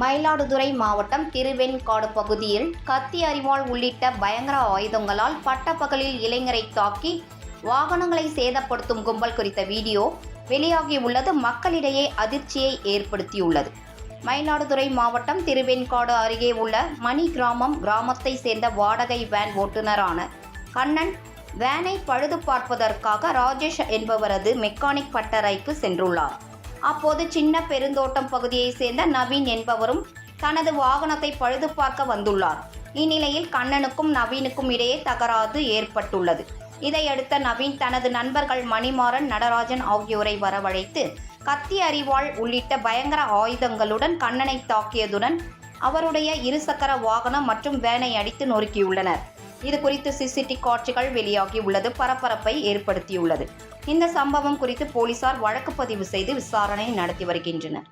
மயிலாடுதுறை மாவட்டம் திருவெண்காடு பகுதியில் கத்தி அரிவாள் உள்ளிட்ட பயங்கர ஆயுதங்களால் பட்டப்பகலில் இளைஞரை தாக்கி வாகனங்களை சேதப்படுத்தும் கும்பல் குறித்த வீடியோ வெளியாகியுள்ளது. மக்களிடையே அதிர்ச்சியை ஏற்படுத்தியுள்ளது. மயிலாடுதுறை மாவட்டம் திருவெண்காடு அருகே உள்ள மணி கிராமம் கிராமத்தை சேர்ந்த வாடகை வேன் ஓட்டுநரான கண்ணன் வேனை பழுது பார்ப்பதற்காக ராஜேஷ் என்பவரது மெக்கானிக் பட்டறைக்கு சென்றுள்ளார். அப்போது சின்ன பெருந்தோட்டம் பகுதியைச் சேர்ந்த நவீன் என்பவரும் தனது வாகனத்தை பழுது பார்க்க வந்துள்ளார். இந்நிலையில் கண்ணனுக்கும் நவீனுக்கும் இடையே தகராறு ஏற்பட்டுள்ளது. இதையடுத்த நவீன் தனது நண்பர்கள் மணிமாறன் நடராஜன் ஆகியோரை வரவழைத்து கத்தி அரிவாள் உள்ளிட்ட பயங்கர ஆயுதங்களுடன் கண்ணனை தாக்கியதுடன் அவருடைய இருசக்கர வாகனம் மற்றும் வேனை அடித்து நொறுக்கியுள்ளனர். இது குறித்து சிசிடி காட்சிகள் வெளியாகி உள்ளது. பரபரப்பை ஏற்படுத்தியுள்ளது. இந்த சம்பவம் குறித்து போலீசார் வழக்கு பதிவு செய்து விசாரணை நடத்தி வருகின்றனர்.